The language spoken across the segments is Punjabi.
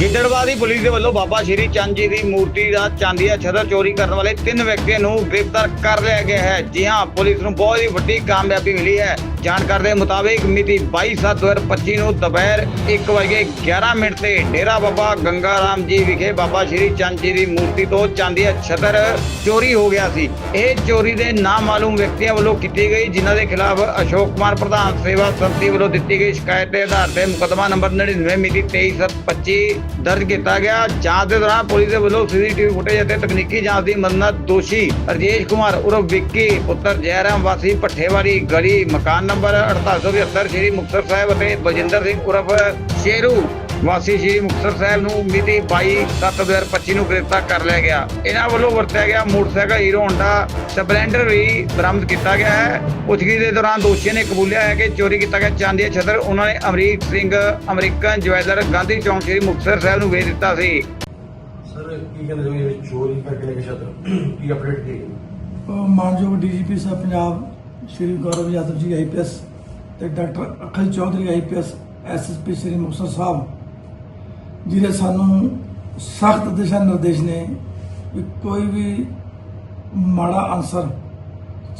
ਗਿੱਦੜਬਾਹ ਦੀ ਪੁਲਿਸ ਦੇ ਵੱਲੋਂ ਬਾਬਾ ਸ਼੍ਰੀ ਚੰਦ ਜੀ ਦੀ ਮੂਰਤੀ ਦਾ ਚਾਂਦੀ ਦਾ ਛਤਰ ਚੋਰੀ ਕਰਨ ਵਾਲੇ ਤਿੰਨ ਵਿਅਕਤੀਆਂ ਨੂੰ ਗ੍ਰਿਫਤਾਰ ਕਰ ਲਿਆ ਗਿਆ ਹੈ। ਜੀ ਹਾਂ, ਪੁਲਿਸ ਨੂੰ ਬਹੁਤ ਹੀ ਵੱਡੀ ਕਾਮਯਾਬੀ ਮਿਲੀ ਹੈ। ਜਾਣਕਾਰੀ ਦੇ ਮੁਤਾਬਿਕ ਮਿਤੀ 22/7/2025 ਨੂੰ ਦੁਪਹਿਰ 1:11 ਮਿੰਟ ਤੇ ਡੇਰਾ ਬਾਬਾ ਗੰਗਾ ਰਾਮ ਜੀ ਵਿਖੇ ਬਾਬਾ ਸ਼੍ਰੀ ਚੰਦ ਜੀ ਦੀ ਮੂਰਤੀ ਤੋਂ ਚਾਂਦੀ ਦਾ ਛਤਰ ਚੋਰੀ ਹੋ ਗਿਆ ਸੀ। ਇਹ ਚੋਰੀ ਦੇ ਨਾਮਾਲੂਮ ਵਿਅਕਤੀਆਂ ਵੱਲੋਂ ਕੀਤੀ ਗਈ, ਜਿਨ੍ਹਾਂ ਦੇ ਖਿਲਾਫ ਅਸ਼ੋਕ ਕੁਮਾਰ ਪ੍ਰਧਾਨ ਸੇਵਾ ਸੰਮਤੀ ਵੱਲੋਂ ਦਿੱਤੀ ਗਈ ਸ਼ਿਕਾਇਤ ਦੇ ਆਧਾਰ ਤੇ ਮੁਕੱਦਮਾ ਨੰਬਰ 99 ਮਿਤੀ 23/25 ਦਰਜ ਕੀਤਾ ਗਿਆ। ਜਾਂਚ ਦੇ ਦੌਰਾਨ ਪੁਲਿਸ ਦੇ ਵੱਲੋਂ ਸੀਸੀਟੀਵੀ ਫੁਟੇਜ ਅਤੇ ਤਕਨੀਕੀ ਜਾਂਚ ਦੀ ਮਦਦ ਨਾਲ ਦੋਸ਼ੀ ਰਜੇਸ਼ ਕੁਮਾਰ ਉਰਫ ਵਿੱਕੀ, ਪੁੱਤਰ ਜੈਰਾਮ ਵਾਸੀ ਭੱਠੇਵਾੜੀ ਗਲੀ ਮਕਾਨ ਨੰਬਰ 4872 ਸ਼੍ਰੀ ਮੁਕਤਸਰ ਸਾਹਿਬ ਅਤੇ ਬਲਜਿੰਦਰ ਸਿੰਘ ਉਰਫ ਸ਼ੇਰੂ। ਵਾਸੀ ਸ਼੍ਰੀ ਮੁਕਤਸਰ ਸਾਹਿਬ ਨੂੰ ਮਿਤੀ 22/7/2025 ਨੂੰ ਗ੍ਰਿਫਤਾਰ ਕਰ ਲਿਆ ਗਿਆ। ਇਹਨਾਂ ਵੱਲੋਂ ਵਰਤਿਆ ਗਿਆ ਮੋਟਰਸਾਈਕਲ ਹੀਰੋ ਹੋਂਡਾ ਸਪਲੈਂਡਰ ਵੀ ਬਰਾਮਦ ਕੀਤਾ ਗਿਆ ਹੈ। ਪੁੱਛਗਿੱਛ ਦੇ ਦੌਰਾਨ ਦੋਸ਼ੀਆਂ ਨੇ ਕਬੂਲਿਆ ਹੈ ਕਿ ਚੋਰੀ ਕੀਤਾ ਗਿਆ ਚਾਂਦੀ ਦਾ ਛਤਰ। ਉਹਨਾਂ ਨੇ ਅਮਰੀਕ ਸਿੰਘ ਅਮਰੀਕਨ ਜਵੈਲਰ ਗਾਂਧੀ ਚੌਂਕ ਸ਼੍ਰੀ ਮੁਕਤਸਰ ਸਾਹਿਬ ਨੂੰ ਵੇਚ ਦਿੱਤਾ ਸੀ। ਸਰ ਕੀ ਕਹਿੰਦੇ ਜੋ? ਇਹ ਚੋਰੀ ਕਰਕੇ ਲੈ ਕੇ ਛਤਰ ਕੀ ਅਪਡੇਟ ਕੀ ਹੈ? ਮਾਨਯੋਗ ਡੀਜੀਪੀ ਸਾਹਿਬ ਪੰਜਾਬ ਸ਼੍ਰੀ ਗੌਰਵ ਯਾਦਵ ਜੀ ਆਈਪੀਐਸ ਤੇ doctor Akhil Chaudhary IPS SSP Shri Muktsar Sahib, ਜਿਹਦੇ ਸਾਨੂੰ ਸਖਤ ਦਿਸ਼ਾ ਨਿਰਦੇਸ਼ ਨੇ ਵੀ ਕੋਈ ਵੀ ਮਾੜਾ ਅਨਸਰ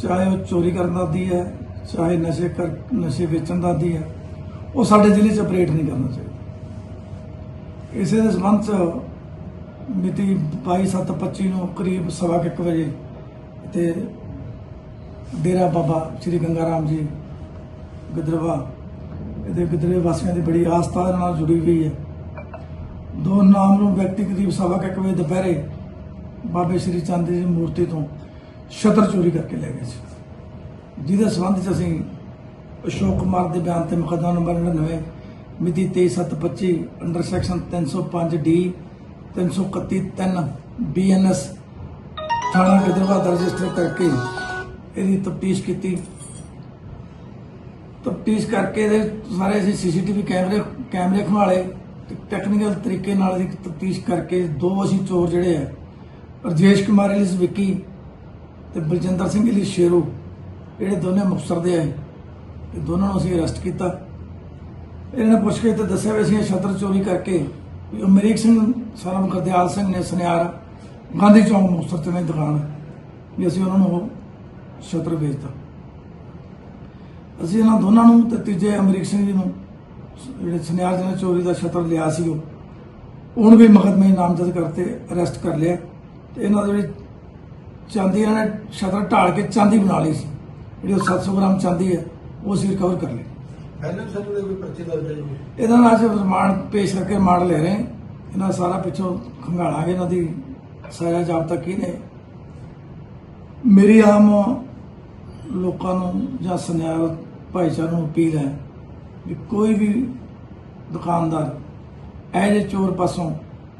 ਚਾਹੇ ਉਹ ਚੋਰੀ ਕਰਨ ਦਾ ਦੀ ਹੈ, ਚਾਹੇ ਨਸ਼ੇ ਕਰ, ਨਸ਼ੇ ਵੇਚਣ ਦਾ ਦੀ ਹੈ, ਉਹ ਸਾਡੇ ਜ਼ਿਲ੍ਹੇ 'ਚ ਆਪਰੇਟ ਨਹੀਂ ਕਰਨਾ ਚਾਹੀਦਾ। ਇਸੇ ਦੇ ਸੰਬੰਧ 'ਚ ਮਿਤੀ 22/7/25 ਨੂੰ ਕਰੀਬ ਸਵਾ ਕੁ ਇੱਕ ਵਜੇ ਤੇ ਡੇਰਾ ਬਾਬਾ ਸ੍ਰੀ ਗੰਗਾ ਰਾਮ ਜੀ ਗਦਰਵਾ ਇਹਦੇ ਗਿੱਦੜਵੇ ਵਾਸੀਆਂ ਦੀ ਬੜੀ ਆਸਥਾ ਦੇ ਨਾਲ ਜੁੜੀ ਹੋਈ ਹੈ। ਦੋ ਨਾਮ ਨੂੰ ਵਿਅਕਤੀ ਕਰੀਬ ਸਵਾ ਕੁ ਇੱਕ ਵਜੇ ਦੁਪਹਿਰੇ ਬਾਬੇ ਸ੍ਰੀ ਚੰਦ ਜੀ ਦੀ ਮੂਰਤੀ ਤੋਂ ਛਤਰ ਚੋਰੀ ਕਰਕੇ ਲੈ ਗਏ ਸੀ। ਜਿਹਦੇ ਸੰਬੰਧ ਚ ਅਸੀਂ ਅਸ਼ੋਕ ਕੁਮਾਰ ਦੇ ਬਿਆਨ ਤੇ ਮੁਕੱਦਮਾ ਨੰਬਰ 99 ਮਿਤੀ 23/7/25 ਅੰਡਰ ਸੈਕਸ਼ਨ 305 ਡੀ 331 3 ਬੀਐਨਐਸ ਥਾਣਾ ਗਦਰਵਾ ਦਾ ਰਜਿਸਟਰ ਕਰਕੇ ਇਹਦੀ ਤਫਤੀਸ਼ ਕੀਤੀ। ਤਫਤੀਸ਼ ਕਰਕੇ ਇਹਦੇ ਸਾਰੇ ਅਸੀਂ ਸੀਸੀਟੀਵੀ ਕੈਮਰੇ ਕੈਮਰੇ ਖਵਾਲੇ ਟੈਕਨੀਕਲ ਤਰੀਕੇ ਨਾਲ ਇਹਦੀ ਤਫਤੀਸ਼ ਕਰਕੇ ਦੋ ਅਸੀਂ ਚੋਰ ਜਿਹੜੇ ਆ, ਰਜੇਸ਼ ਕੁਮਾਰ ਇਲਿਸ ਵਿੱਕੀ ਤੇ ਬਲਜਿੰਦਰ ਸਿੰਘ ਇਲਿਸ ਸ਼ੇਰੂ, ਜਿਹੜੇ ਦੋਨੇ ਮੁਕਤਸਰ ਦੇ ਆ ਇਹ ਦੋਨਾਂ ਨੂੰ ਅਸੀਂ ਅਰੈਸਟ ਕੀਤਾ। ਇਹਨਾਂ ਨੇ ਪੁੱਛ ਕੇ ਤੇ ਦੱਸਿਆ ਵੀ ਅਸੀਂ ਇਹ ਛਤਰ ਚੋਰੀ ਕਰਕੇ ਵੀ ਅਮਰੀਕ ਸਿੰਘ ਸਰਮ ਗੁਰਦਿਆਲ ਸਿੰਘ ਨੇ ਸੁਨਿਆਰ ਗਾਂਧੀ ਚੌਂਕ ਮੁਕਤਸਰ ਤੇ ਨੇ ਦੁਕਾਨ ਵੀ ਅਸੀਂ ਉਹਨਾਂ ਨੂੰ ਛਤਰ ਵੇਚਤਾ ਅਸੀਂ ਇਹਨਾਂ ਦੋਨਾਂ ਨੂੰ ਤੇ ਤੀਜੇ ਅਮਰੀਕ ਸਿੰਘ ਜੀ ਨੂੰ ਜਿਹੜੇ ਸੁਨਿਆਰ ਜੀ ਨੇ ਚੋਰੀ ਦਾ ਛਤਰ ਲਿਆ ਸੀ ਉਹ ਉਹਨੂੰ ਵੀ ਮੁਕੱਦਮੇ ਨਾਮਜ਼ਦ ਕਰਤੇ ਅਰੈਸਟ ਕਰ ਲਿਆ। ਤੇ ਇਹਨਾਂ ਦੇ ਜਿਹੜੀ ਚਾਂਦੀ ਇਹਨਾਂ ਨੇ ਛਤਰ ਢਾਲ ਕੇ ਚਾਂਦੀ ਬਣਾ ਲਈ ਸੀ ਜਿਹੜੀ ਉਹ 700 ਗ੍ਰਾਮ ਚਾਂਦੀ ਹੈ ਉਹ ਅਸੀਂ ਰਿਕਵਰ ਕਰ ਲਈ ਪਹਿਲਾਂ ਉਹਦੇ ਕੋਈ ਪਰਚੇ ਦਰਜ ਹੈ? ਜੀ ਇਹਦਾ ਨਾਲ ਅਸੀਂ ਰਿਮਾਂਡ ਪੇਸ਼ ਕਰਕੇ ਰਿਮਾਂਡ ਲੈ ਰਹੇ ਇਹਨਾਂ ਸਾਰਾ ਪਿੱਛੋਂ ਖੰਗਾਲਾਂਗੇ ਇਹਨਾਂ ਦੀ ਸਾਰਾ ਜਾਬਤਾ ਕੀ ਨੇ। ਮੇਰੀ ਆਮ ਲੋਕਾਂ ਨੂੰ ਜਾਂ ਸੁਨਿਆਰ ਭਾਈਚਾਰੇ ਨੂੰ ਅਪੀਲ ਹੈ ਵੀ ਕੋਈ ਵੀ ਦੁਕਾਨਦਾਰ ਇਹ ਚੋਰ ਪਾਸੋਂ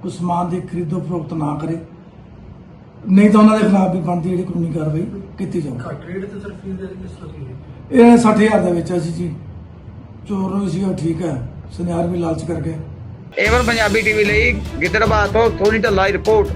ਕੋਈ ਸਮਾਨ ਦੀ ਖਰੀਦੋ ਫਰੋਖਤ ਨਾ ਕਰੇ। ਨਹੀਂ ਤਾਂ ਉਹਨਾਂ ਦੇ ਖਿਲਾਫ ਵੀ ਬਣਦੀ ਜਿਹੜੀ ਕਾਨੂੰਨੀ ਕਾਰਵਾਈ ਕੀਤੀ ਜਾਊਗੀ ਘੱਟ ਰੇਟ ਤੇ ਸਰ ਫੀਸ ਦੇ ਕਿਸ ਤਰ੍ਹਾਂ ਕੀ ਇਹ 60000 ਦੇ ਵਿੱਚ ਅਸੀਂ ਜੀ ਚੋਰ ਨੂੰ ਸੀ ਉਹ ਠੀਕ ਹੈ ਸੁਨਿਆਰ ਵੀ ਲਾਲਚ ਕਰ ਗਏ। ਏਵਨ ਪੰਜਾਬੀ ਟੀਵੀ ਲਈ ਗਿੱਦੜਬਾਹ ਤੋਂ ਸੋਨੀ ਢੱਲਾ ਰਿਪੋਰਟ।